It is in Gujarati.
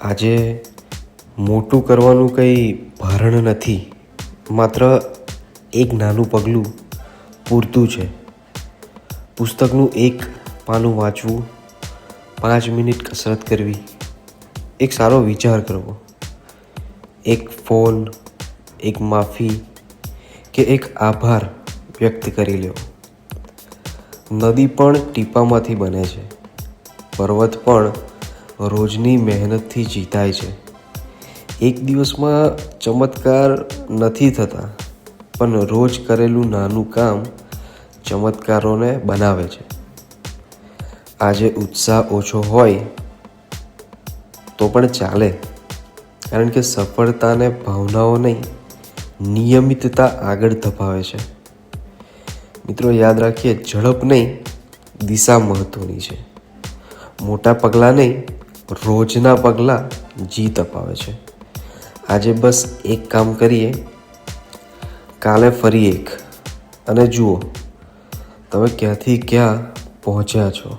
આજે મોટું કરવાનું કંઈ ભારણ નથી. માત્ર એક નાનું પગલું પૂરતું છે. પુસ્તકનું એક પાનું વાંચવું, પાંચ મિનિટ કસરત કરવી, એક સારો વિચાર કરવો, એક ફોન, એક માફી કે એક આભાર વ્યક્ત કરી લેવો. નદી પણ ટીપામાંથી બને છે. પર્વત પણ રોજની મહેનતથી જીતાય છે. એક દિવસમાં ચમત્કાર નથી થતા, પણ રોજ કરેલું નાનું કામ ચમત્કારોને બનાવે છે. આજે ઉત્સાહ ઓછો હોય તો પણ ચાલે, કારણ કે સફળતાને ભાવનાઓ નહીં, નિયમિતતા આગળ ધપાવે છે. મિત્રો, યાદ રાખીએ, ઝડપ નહીં, દિશા મહત્વની છે. મોટા પગલાં નહીં રોજના પગલાં જીત અપાવે છે. આજે બસ એક કામ કરીએ. કાલે ફરી એક. અને જુઓ, તમે ક્યાંથી ક્યાં પહોંચ્યા છો?